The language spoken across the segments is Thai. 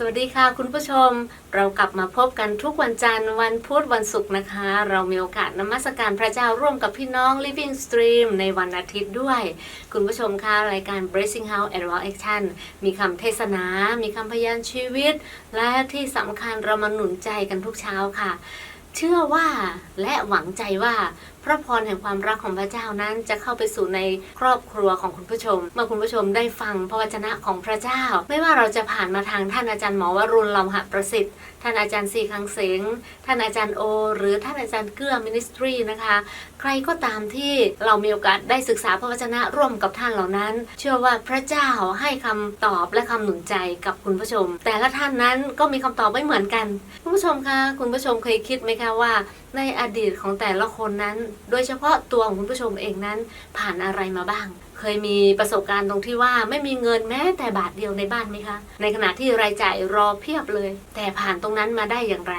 สวัสดีค่ะคุณผู้ชมเรากลับมาพบกันทุกวันจันทร์วันพุธวันศุกร์นะคะ เรามีโอกาสนมัสการพระเจ้าร่วมกับพี่น้อง Living Stream ในวันอาทิตย์ด้วย คุณผู้ชมคะรายการ Blessing House and Wow Action มีคำเทศนา มีคำพยานชีวิต และที่สำคัญเรามาหนุนใจกันทุกเช้าค่ะ เชื่อว่าและหวังใจว่าพระพรแห่งความรักของพระเจ้านั้นจะเข้าไปสู่ในครอบครัวของคุณผู้ชม เมื่อคุณผู้ชมได้ฟังพระวจนะของพระเจ้า ไม่ว่าเราจะผ่านมาทางท่านอาจารย์หมอวรุณลำหะประสิทธิ์ ท่านอาจารย์ซีคังเสงท่านอาจารย์โอ หรือท่านอาจารย์เกื้อมินิสทรีนะคะ ใครก็ตามที่เรามีโอกาสได้ศึกษาพระวจนะร่วมกับท่านเหล่านั้น เชื่อว่าพระเจ้าให้คำตอบและคำหนุนใจกับคุณผู้ชม แต่ละท่านนั้นก็มีคำตอบไม่เหมือนกัน คุณผู้ชมคะคุณผู้ชมเคยคิดไหมคะว่า ในอดีตของแต่ละคนนั้นโดยเฉพาะตัวของคุณผู้ชมเองนั้นผ่านอะไรมาบ้าง เคยมีประสบการณ์ตรงที่ว่าไม่มีเงินแม้แต่บาทเดียวในบ้านไหมคะ ในขณะที่รายจ่ายรอเพียบเลย แต่ผ่านตรงนั้นมาได้อย่างไร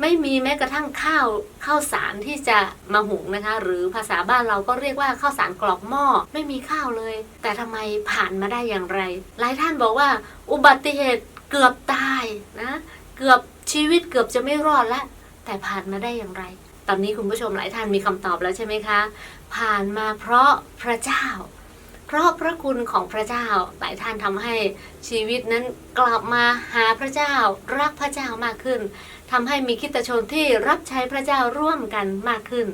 ไม่มีแม้กระทั่งข้าวข้าวสารที่จะมาหุงนะคะ หรือภาษาบ้านเราก็เรียกว่าข้าวสารกรอกหม้อไม่มีข้าวเลย แต่ทำไมผ่านมาได้อย่างไร หลายท่านบอกว่า อุบัติเหตุเกือบตายนะ เกือบชีวิตเกือบจะไม่รอดแล้วแต่ผ่านมาได้อย่างไร ตอนนี้คุณผู้ชมหลายท่านมีคำตอบแล้วใช่ไหมคะ ผ่านมาเพราะพระเจ้า เพราะพระคุณของพระเจ้า หลายท่านทำให้ชีวิตนั้นกลับมาหาพระเจ้า รักพระเจ้ามากขึ้นทำให้มีคิดชนที่รับใช้พระเจ้าร่วมกันมากขึ้น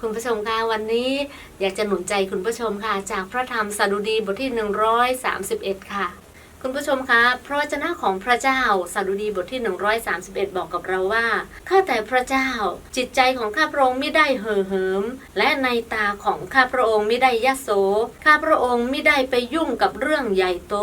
คุณผู้ชมคะวันนี้อยากจะหนุนใจคุณผู้ชมค่ะ จากพระธรรมสดุดีบทที่ 131 ค่ะ คุณผู้ชมคะพระวจนะของพระเจ้าสดุดีบทที่ 131 บอกกับเราว่า ข้าแต่พระเจ้า จิตใจของข้าพระองค์ไม่ได้เห่อเหิม และในตาของข้าพระองค์ไม่ได้ยะโส ข้าพระองค์ไม่ได้ไปยุ่งกับเรื่องใหญ่โต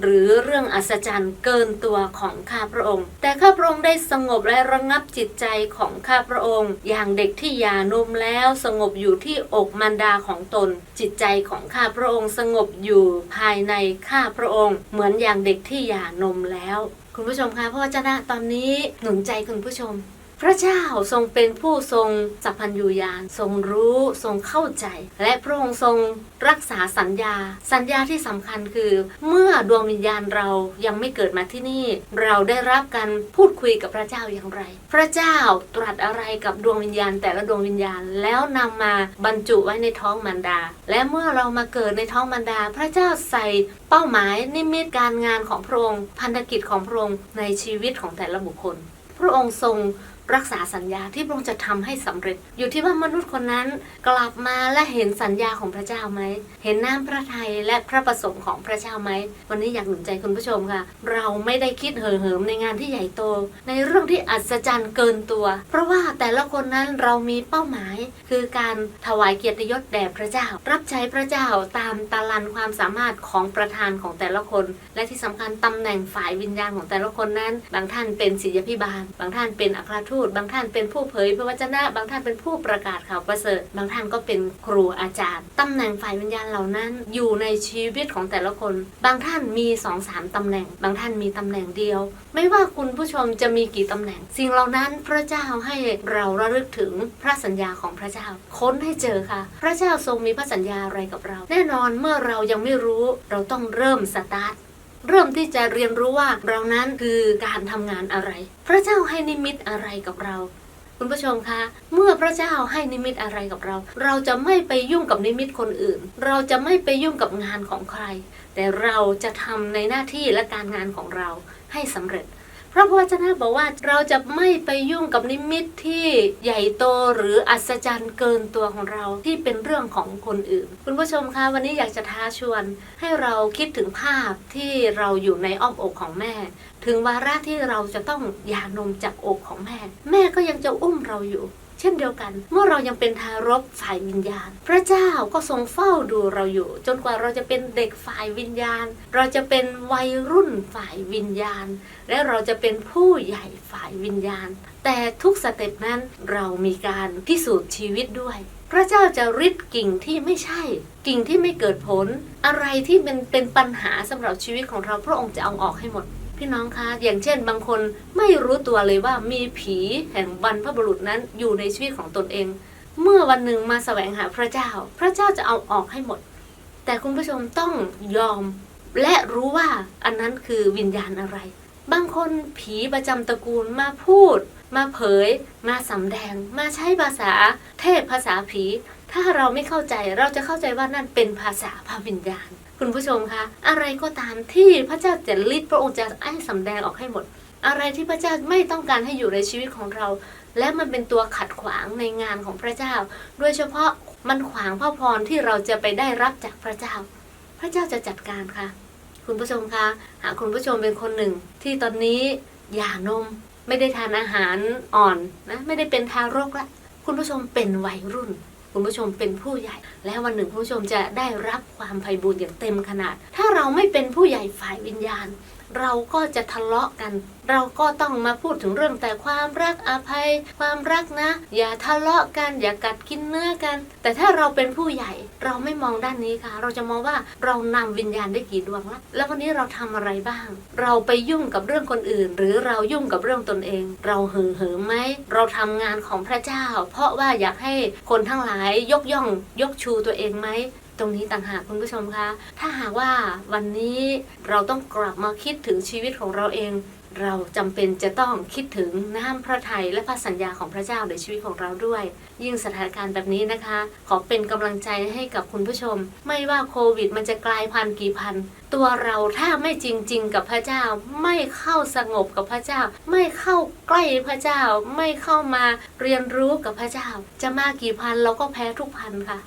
หรือเรื่องอัศจรรย์เกินตัวของข้าพระองค์ แต่ข้าพระองค์ได้สงบและระงับจิตใจของข้าพระองค์ อย่างเด็กที่หย่านมแล้วสงบอยู่ที่อกมารดาของตน จิตใจของข้าพระองค์สงบอยู่ภายในข้าพระองค์เหมือนอย่างเด็กที่หย่านมแล้ว คุณผู้ชมคะพระวจนะตอนนี้หนุนใจคุณผู้ชม พระเจ้าทรงเป็นผู้ทรงสัพพัญญูญาณทรงรู้ทรงเข้าใจ และพระองค์ทรงรักษาสัญญา สัญญาที่สำคัญคือ เมื่อดวงวิญญาณเรายังไม่เกิดมาที่นี่ เราได้รับการพูดคุยกับพระเจ้าอย่างไร พระเจ้าตรัสอะไรกับดวงวิญญาณ แต่ละดวงวิญญาณแล้วนำมาบรรจุไว้ในท้องมารดา และเมื่อเรามาเกิดในท้องมารดา พระเจ้าใส่เป้าหมายนิมิตการงานของพระองค์พันธกิจของพระองค์ในชีวิตของแต่ละบุคคล พระองค์ทรง รักษาสัญญาที่พระองค์จะทำให้สำเร็จ อยู่ที่ว่ามนุษย์คนนั้นกลับมาและเห็นสัญญาของพระเจ้าไหม เห็นน้ำพระทัยและพระประสงค์ของพระเจ้าไหม วันนี้อยากหนุนใจคุณผู้ชมค่ะ เราไม่ได้คิดเห่อเหิมในงานที่ใหญ่โต ในเรื่องที่อัศจรรย์เกินตัว เพราะว่าแต่ละคนนั้นเรามีเป้าหมาย คือการถวายเกียรติยศแด่พระเจ้า รับใช้พระเจ้าตามตาลันความสามารถของประธานของแต่ละคน และที่สำคัญตำแหน่งฝ่ายวิญญาณของแต่ละคนนั้น บางท่านเป็นศิษยพิบาล บางท่านเป็นอัครทูต บางท่านเป็นผู้เผยพระวจนะ บางท่านเป็นผู้ประกาศข่าวประเสริฐ บางท่านก็เป็นครูอาจารย์ ตำแหน่งฝ่ายวิญญาณเหล่านั้นอยู่ในชีวิตของแต่ละคน บางท่านมีสองสามตำแหน่ง บางท่านมีตำแหน่งเดียว ไม่ว่าคุณผู้ชมจะมีกี่ตำแหน่ง สิ่งเหล่านั้นพระเจ้าให้เราระลึกถึงพระสัญญาของพระเจ้า ค้นให้เจอค่ะ พระเจ้าทรงมีพระสัญญาอะไรกับเรา แน่นอนเมื่อเรายังไม่รู้ เราต้องเริ่มสตาร์ท เริ่มที่จะเรียนรู้ว่าเรานั้นคือการทำงานอะไร พระเจ้าให้นิมิตอะไรกับเรา คุณผู้ชมคะ เมื่อพระเจ้าให้นิมิตอะไรกับเรา เราจะไม่ไปยุ่งกับนิมิตคนอื่น เราจะไม่ไปยุ่งกับงานของใคร แต่เราจะทำในหน้าที่และการงานของเราให้สำเร็จ พระวจนะบอกว่าเราจะไม่ไปยุ่งกับนิมิตที่ใหญ่โตหรืออัศจรรย์เกินตัวของเราที่เป็นเรื่องของคนอื่น คุณผู้ชมคะวันนี้อยากจะท้าชวน ให้เราคิดถึงภาพที่เราอยู่ในอ้อมอกของแม่ ถึงวาระที่เราจะต้องหย่านมจากอกของแม่ แม่ก็ยังจะอุ้มเราอยู่ เช่นเดียวกัน เมื่อเรายังเป็นทารกฝ่ายวิญญาณ พระเจ้าก็ทรงเฝ้าดูเราอยู่ จนกว่าเราจะเป็นเด็กฝ่ายวิญญาณ เราจะเป็นวัยรุ่นฝ่ายวิญญาณ และเราจะเป็นผู้ใหญ่ฝ่ายวิญญาณ แต่ทุกสเต็ปนั้นเรามีการพิสูจน์ชีวิตด้วยพระเจ้าจะริดกิ่งที่ไม่ใช่ กิ่งที่ไม่เกิดผล อะไรที่เป็นเป็นปัญหาสำหรับชีวิตของเราพระองค์จะเอาออกให้หมด พี่น้องคะอย่างเช่น บางคนไม่รู้ตัวเลยว่ามีผีแห่งบรรพบุรุษนั้นอยู่ในชีวิตของตนเอง เมื่อวันหนึ่งมาแสวงหาพระเจ้า พระเจ้าจะเอาออกให้หมด แต่คุณผู้ชมต้องยอม และรู้ว่าอันนั้นคือวิญญาณอะไร บางคนผีประจำตระกูลมาพูด มาเผย มาสำแดง มาใช้ภาษาเทพภาษาผี ถ้าเราไม่เข้าใจเราจะเข้าใจว่านั่นเป็นภาษาพระวิญญาณ คุณผู้ชมคะ อะไรก็ตามที่พระเจ้าจะลิดพระองค์จะให้สำแดงออกให้หมด อะไรที่พระเจ้าไม่ต้องการให้อยู่ในชีวิตของเรา และมันเป็นตัวขัดขวางในงานของพระเจ้า โดยเฉพาะมันขวางพระพรที่เราจะไปได้รับจากพระเจ้า พระเจ้าจะจัดการค่ะ คุณผู้ชมคะ หากคุณผู้ชมเป็นคนหนึ่งที่ตอนนี้หย่านม ไม่ได้ทานอาหารอ่อนนะไม่ได้เป็นทารกละคุณผู้ชมเป็นวัยรุ่น คุณผู้ชมเป็นผู้ใหญ่ และวันหนึ่งคุณผู้ชมจะได้รับความไพบูรย์อย่างเต็มขนาด ถ้าเราไม่เป็นผู้ใหญ่ฝ่ายวิญญาณ เราก็จะทะเลาะกัน เราก็ต้องมาพูดถึงเรื่องแต่ความรักอภัย ความรักนะ อย่าทะเลาะกัน อย่ากัดกินเนื้อกัน แต่ถ้าเราเป็นผู้ใหญ่ เราไม่มองด้านนี้ค่ะ เราจะมองว่าเรานำวิญญาณได้กี่ดวงละแล้ววันนี้เราทำอะไรบ้าง เราไปยุ่งกับเรื่องคนอื่น หรือเรายุ่งกับเรื่องตนเอง เราเห่อเหิมไหมเราทำงานของพระเจ้า เพราะว่าอยากให้คนทั้งหลายยกย่องยกชูตัวเองไหม ตรงนี้ต่างหากคุณผู้ชมคะถ้าหากว่าวันนี้เราต้องกลับมาคิดถึงชีวิตของเราเอง เราจำเป็นจะต้องคิดถึงน้ำพระทัยและพระสัญญาของพระเจ้าในชีวิตของเราด้วย ยิ่งสถานการณ์แบบนี้นะคะ ขอเป็นกำลังใจให้กับคุณผู้ชม ไม่ว่าโควิดมันจะกลายพันธุ์กี่พันตัวเราถ้าไม่จริง ๆ กับพระเจ้า ไม่เข้าสงบกับพระเจ้า ไม่เข้าใกล้พระเจ้า ไม่เข้ามาเรียนรู้กับพระเจ้า จะมากี่พันเราก็แพ้ทุกพันค่ะ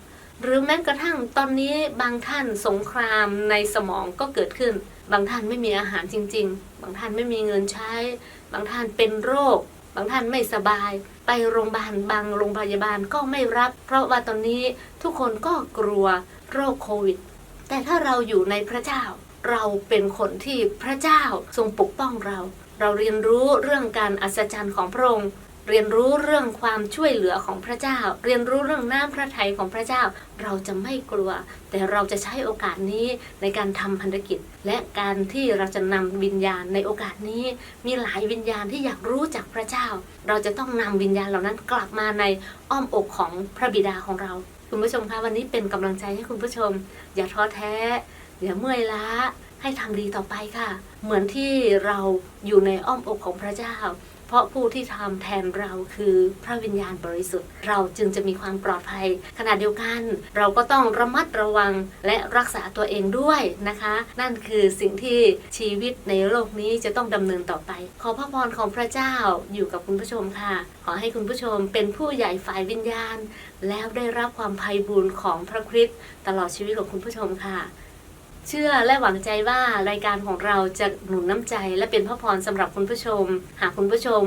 หรือแม้กระทั่งตอนนี้บางท่านสงครามในสมองก็เกิดขึ้น บางท่านไม่มีอาหารจริง ๆ บางท่านไม่มีเงินใช้ บางท่านเป็นโรค บางท่านไม่สบาย ไปโรงพยาบาลบางโรงพยาบาลก็ไม่รับ เพราะว่าตอนนี้ทุกคนก็กลัวโรคโควิด แต่ถ้าเราอยู่ในพระเจ้า เราเป็นคนที่พระเจ้าทรงปกป้องเรา เราเรียนรู้เรื่องการอัศจรรย์ของพระองค์ เรียนรู้เรื่องความช่วยเหลือของพระเจ้า เรียนรู้เรื่องน้ำพระทัยของพระเจ้า เราจะไม่กลัว แต่เราจะใช้โอกาสนี้ในการทำพันธกิจ และการที่เราจะนำวิญญาณในโอกาสนี้ มีหลายวิญญาณที่อยากรู้จักพระเจ้า เราจะต้องนำวิญญาณเหล่านั้นกลับมาในอ้อมอกของพระบิดาของเรา คุณผู้ชมคะวันนี้เป็นกำลังใจให้คุณผู้ชม อย่าท้อแท้อย่าเมื่อยล้าให้ทำดีต่อไปค่ะ เหมือนที่เราอยู่ในอ้อมอกของพระเจ้า เพราะผู้ที่ทำแทนเราคือพระวิญญาณบริสุทธิ์ เราจึงจะมีความปลอดภัย ขณะเดียวกัน เราก็ต้องระมัดระวังและรักษาตัวเองด้วยนะคะ นั่นคือสิ่งที่ชีวิตในโลกนี้จะต้องดำเนินต่อไป ขอพระพรของพระเจ้าอยู่กับคุณผู้ชมค่ะ ขอให้คุณผู้ชมเป็นผู้ใหญ่ฝ่ายวิญญาณ แล้วได้รับความไพบูรย์ของพระคริสต์ตลอดชีวิตของคุณผู้ชมค่ะ เชื่อและหวังใจว่ารายการของเราจะหนุนน้ำใจและเป็นพระพรสำหรับคุณผู้ชม หากคุณผู้ชม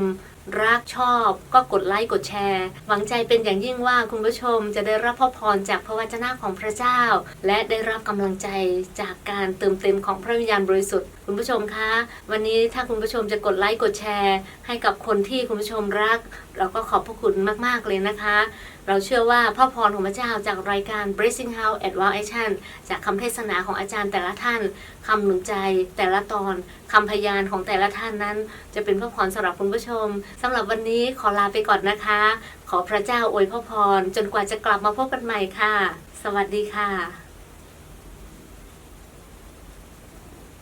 รักชอบก็กดไลค์กดแชร์ หวังใจเป็นอย่างยิ่งว่าคุณผู้ชมจะได้รับพระพรจากพระวจนะของพระเจ้า และได้รับกำลังใจจากการเติมเต็มของพระวิญญาณบริสุทธิ์คุณผู้ชมคะ วันนี้ถ้าคุณผู้ชมจะกดไลค์กดแชร์ ให้กับคนที่คุณผู้ชมรัก เราก็ขอบพระคุณมากๆเลยนะคะ เราเชื่อว่าพระพรของพระเจ้าจากรายการ Blessing House Advanced Action จากคำเทศนาของอาจารย์แต่ละท่านคำหนุนใจแต่ละตอนคำพยานของแต่ละท่านนั้น จะเป็นพระพรสำหรับคุณผู้ชมสำหรับวันนี้ขอลาไปก่อนนะคะ ขอพระเจ้าอวยพระพร จนกว่าจะกลับมาพบกันใหม่ค่ะ สวัสดีค่ะ